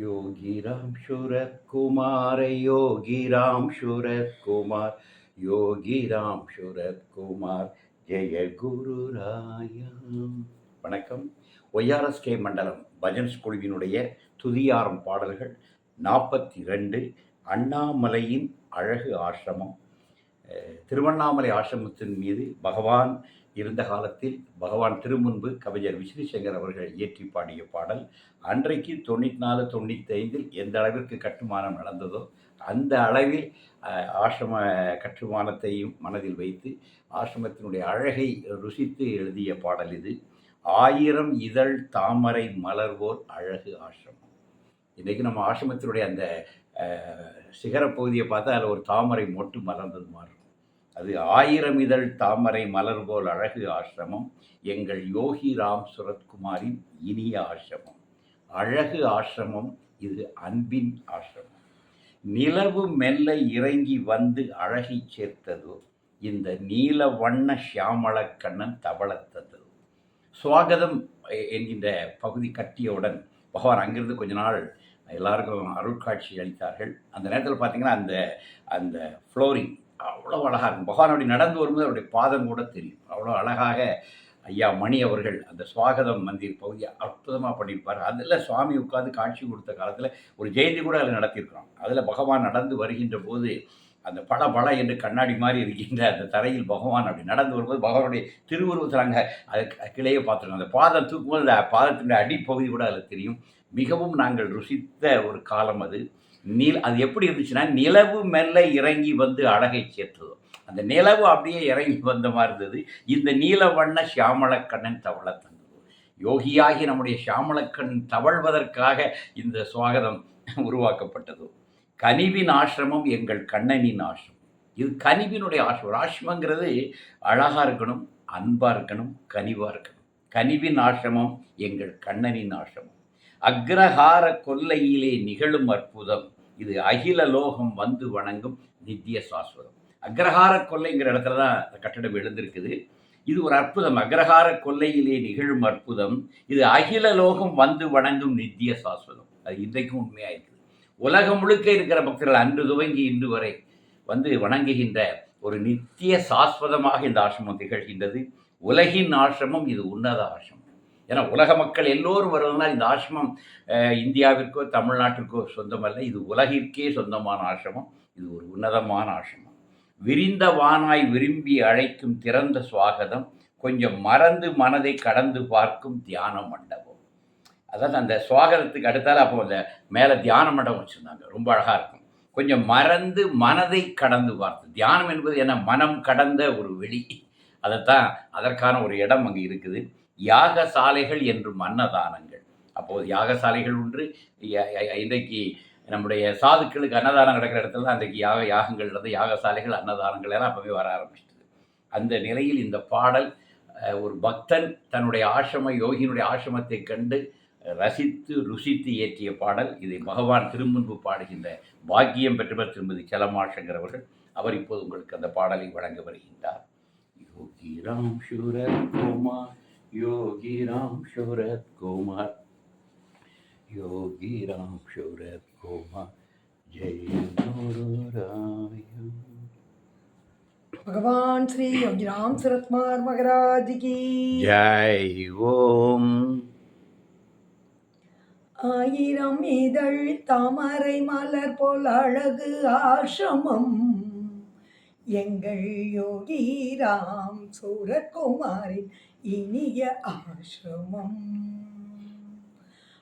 யோகிராம் சுரத்குமார யோகிராம் சுரத்குமார் யோகிராம் சுரத்குமார் ஜெய குரு ராயாம் வணக்கம். YRS K மண்டலம் பஜன்ஸ் குழுவினுடைய துதியாரம் பாடல்கள் நாற்பத்தி ரெண்டு அண்ணாமலையின் அழகு ஆசிரமம். திருவண்ணாமலை ஆசிரமத்தின் மீது பகவான் இருந்த காலத்தில் பகவான் திருமுன்பு கவிஞர் விஷ்ணுசங்கர் அவர்கள் இயற்றி பாடிய பாடல் அன்றைக்கு தொண்ணூற்றி நாலு தொண்ணூற்றி ஐந்தில் எந்த அளவிற்கு கட்டுமானம் நடந்ததோ அந்த அளவில் ஆசிரம கட்டுமானத்தையும் மனதில் வைத்து ஆசிரமத்தினுடைய அழகை ருசித்து எழுதிய பாடல் இது. ஆயிரம் இதழ் தாமரை மலர்வோர் அழகு ஆசிரமம். இன்றைக்கு நம்ம ஆசிரமத்தினுடைய அந்த சிகரப்பகுதியை சிகரப் பகுதியை பார்த்தா அதில் ஒரு தாமரை மொட்டு மலர்ந்தது மாறும் அது ஆயிரம் இதழ் தாமரை மலர் போல் அழகு ஆசிரமம் எங்கள் யோகி ராம் சுரத்குமாரின் இனிய ஆசிரமம். அழகு ஆசிரமம் இது அன்பின் ஆசிரமம். நிலவு மெல்ல இறங்கி வந்து அழகை சேர்த்ததோ இந்த நீல வண்ண கண்ணன் தவளத்தது. சுவாகதம் என்கின்ற பகுதி கட்டியவுடன் பகவான் அங்கிருந்து கொஞ்ச நாள் எல்லாருக்கும் அருட்காட்சி அளித்தார்கள். அந்த நேரத்தில் பார்த்தீங்கன்னா அந்த அந்த ஃப்ளோரிங் அவ்வளோ அழகாக இருக்கும். பகவான் அப்படி நடந்து வரும்போது அவருடைய பாதம் கூட தெரியும். அவ்வளோ அழகாக ஐயா மணி அவர்கள் அந்த சுவாகதம் மந்திர் பகுதியை அற்புதமாக பண்ணியிருப்பார். அதில் சுவாமி உட்காந்து காட்சி கொடுத்த காலத்தில் ஒரு ஜெயந்தி கூட அதில் நடத்தியிருக்கிறோம். அதில் பகவான் நடந்து வருகின்ற போது அந்த பல பல என்று கண்ணாடி மாதிரி இருக்கின்ற அந்த தரையில் பகவான் அப்படி நடந்து வரும்போது பகவானுடைய திருவுருவத்தில் அங்கே அது கிளையை பார்த்துருக்கோம். அந்த பாதம் தூக்கும்போது அந்த பாதத்தினுடைய அடிப்பகுதி கூட அதில் தெரியும். மிகவும் நாங்கள் ருசித்த ஒரு காலம் அது. நீல் அது எப்படி இருந்துச்சுன்னா நிலவு மெல்ல இறங்கி வந்து அழகை சேர்த்ததும் அந்த நிலவு அப்படியே இறங்கி வந்த மாதிரி இருந்தது. இந்த நீல வண்ண சியாமளக்கண்ணன் தவள தந்தது. யோகியாகி நம்முடைய சியாமளக்கண்ணன் தவழ்வதற்காக இந்த சுவாகதம் உருவாக்கப்பட்டது. கனிவின் ஆசிரமம் எங்கள் கண்ணனின் ஆசிரமம். இது கனிவினுடைய ஆசிரமம். ஆசிரமங்கிறது அழகாக இருக்கணும் அன்பாக இருக்கணும் கனிவாக இருக்கணும். கனிவின் ஆசிரமம் எங்கள் கண்ணனின் ஆசிரமம். அக்ரஹார கொல்லையிலே நிகழும் அற்புதம். இது அகில லோகம் வந்து வணங்கும் நித்திய சாஸ்வதம் அக்ரஹார கொல்லைங்கிற இடத்துல தான் அந்த கட்டடம் எழுந்திருக்குது. இது ஒரு அற்புதம். அக்ரஹார கொல்லையிலே நிகழும் அற்புதம். இது அகில லோகம் வந்து வணங்கும் நித்திய சாஸ்வதம் அது இன்றைக்கும் உண்மையாக இருக்குது உலகம் முழுக்க இருக்கிற பக்தர்கள் அன்று துவங்கி இன்று வரை வந்து வணங்குகின்ற ஒரு நித்திய சாஸ்வதமாக இந்த ஆசிரமம் திகழ்கின்றது. உலகின் ஆசிரமம் இது உன்னத ஆசிரமம். ஏன்னா உலக மக்கள் எல்லோரும் வருவதனால் இந்த ஆசிரமம் இந்தியாவிற்கோ தமிழ்நாட்டிற்கோ சொந்தமல்ல. இது உலகிற்கே சொந்தமான ஆசிரமம். இது ஒரு உன்னதமான ஆசிரமம். விரிந்த வானாய் விரும்பி அழைக்கும் திறந்த சுவாகதம் கொஞ்சம் மறந்து மனதை கடந்து பார்க்கும் தியான மண்டபம். அதாவது அந்த சுவாகதத்துக்கு அடுத்தால் அப்போ அந்த மேலே தியான மண்டபம் வச்சுருந்தாங்க. ரொம்ப அழகாக இருக்கும். கொஞ்சம் மறந்து மனதை கடந்து பார்த்து. தியானம் என்பது என்ன? மனம் கடந்த ஒரு வெளி. அதைத்தான் அதற்கான ஒரு இடம் அங்கே இருக்குது. யாகசாலைகள் என்றும் அன்னதானங்கள். அப்போது யாகசாலைகள் ஒன்று இன்றைக்கு நம்முடைய சாதுக்களுக்கு அன்னதானம் நடக்கிற இடத்துல தான் அன்றைக்கு யாக யாகங்கள் நடந்து யாகசாலைகள் அன்னதானங்கள் எல்லாம் அப்போவே வர ஆரம்பிச்சிட்டது அந்த நிலையில் இந்த பாடல் ஒரு பக்தன் தன்னுடைய ஆசிரம யோகியினுடைய ஆசிரமத்தை கண்டு ரசித்து ருசித்து இயற்றிய பாடல். இதை பகவான் திருமுன்பு பாடுகின்ற பாக்கியம் பெற்றவர் திருமதி செலமாஷங்கர் அவர்கள் அவர் இப்போது உங்களுக்கு அந்த பாடலை வழங்க வருகின்றார். யோகிராம் ராம் சூரத் குமார் யோகி ராம் சூரத் குமார் யோகி ராம் சூரத் குமார் ஜெய குருராயம் भगवान श्री योगीराम सूरत कुमार महाराज की ஜெய் ஓம் ஆயிரம் இதழ் தாமரை மலர் போல் அழகு ஆசிரமம் எங்கள் யோகிராம் சூரத்குமாரின் இனிய ஆசிரமம்.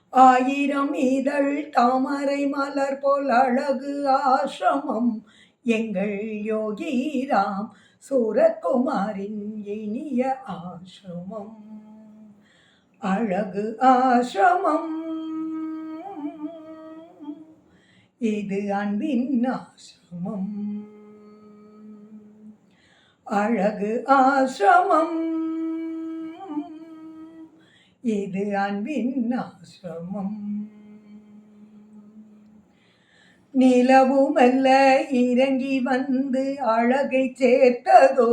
ஆயிரம் இதழ் தாமரை மலர் போல் அழகு ஆசிரமம். எங்கள் யோகிராம் சூரத்குமாரின் இனிய ஆசிரமம். அழகு ஆசிரமம். இது அன்பின் ஆசிரமம். அழகு ஆசிரமம். இது அன்பின் ஆசிரமம். நிலவுமல்ல இறங்கி வந்து அழகை சேர்த்ததோ?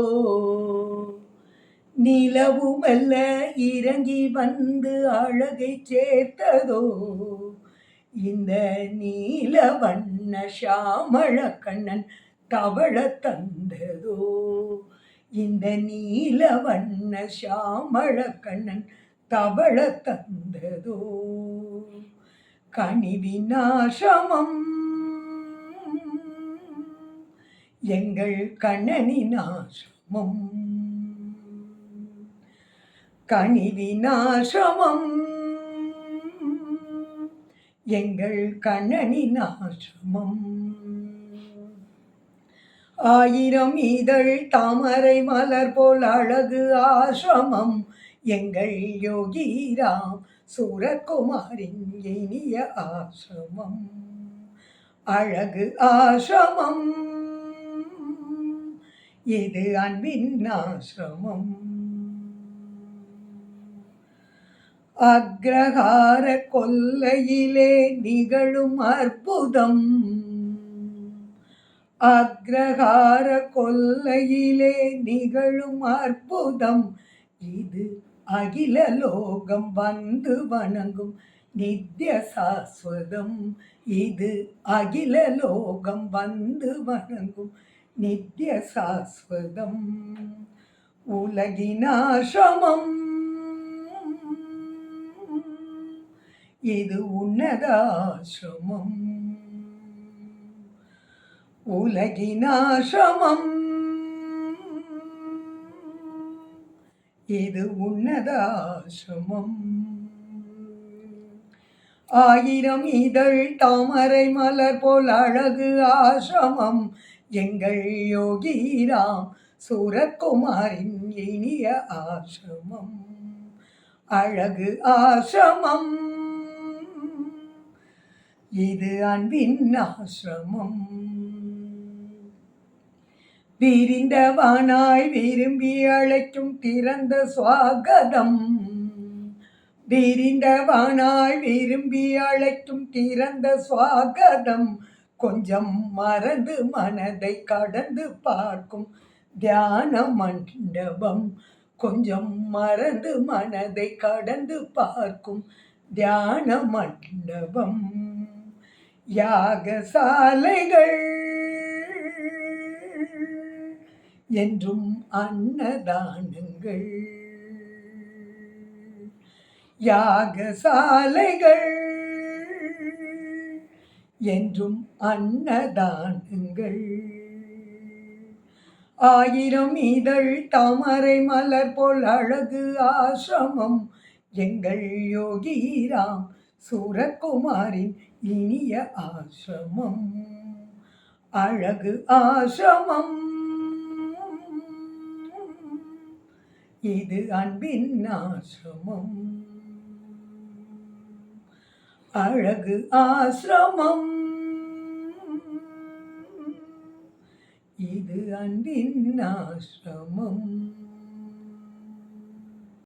நிலவுமல்ல இறங்கி வந்து அழகை சேர்த்ததோ? இந்த நீல வண்ண ஷாமள கண்ணன் தவள தந்ததோ? இந்த நீல வண்ண ஷாமள கண்ணன் தவள தந்ததோ கனிவினாசமம் எங்கள் கண்ணனினாசமம் ஆசிரமம் கனிவினாசமம் எங்கள் கண்ணனினாசமம் ஆயிரம் இதழ் தாமரை மலர் போல் அழகு ஆசிரமம். எங்கள் யோகிராம் சூரகுமாரின் இனிய ஆசிரமம். அழகு ஆசிரமம். இது அன்பின் ஆசிரமம். அக்ரஹார கொல்லையிலே நிகழும் அற்புதம். அக்ரஹார கொல்லையிலே நிகழும் அற்புதம். இது அகில லோகம் வந்து வணங்கும் நித்திய சாஸ்வதம் இது அகில லோகம் வந்து வணங்கும் நித்திய சாஸ்வதம் உலகினாசமம் இது உன்னதாசிரமம். உலகினாசமம் இது உன்னதாசிரமம். ஆயிரம் இதழ் தாமரை மலர் போல் அழகு ஆசிரமம். எங்கள் யோகிராம் சூரக்குமாரின் இனிய ஆசிரமம். அழகு ஆசிரமம். இது அன்பின் ஆசிரமம். விரிந்தவானாய் விரும்பி அழைக்கும் திறந்த சுவாகதம். விரிந்தவானாய் விரும்பி அழைக்கும் திறந்த சுவாகதம். கொஞ்சம் மறந்து மனதை கடந்து பார்க்கும் தியான மண்டபம். கொஞ்சம் மறந்து மனதை கடந்து பார்க்கும் தியான மண்டபம். யாகசாலைகள் என்றும் அன்னதானங்கள். யாகசாலைகள் என்றும் அன்னதானங்கள். ஆயிரம் இதழ் தாமரை மலர் போல் அழகு ஆசிரமம் எங்கள் யோகிராம் சூரகுமாரின் இனிய ஆசிரமம். அழகு ஆசிரமம். இது அன்பின் ஆசிரமம். அழகு ஆசிரமம். இது அன்பின் ஆசிரமம்.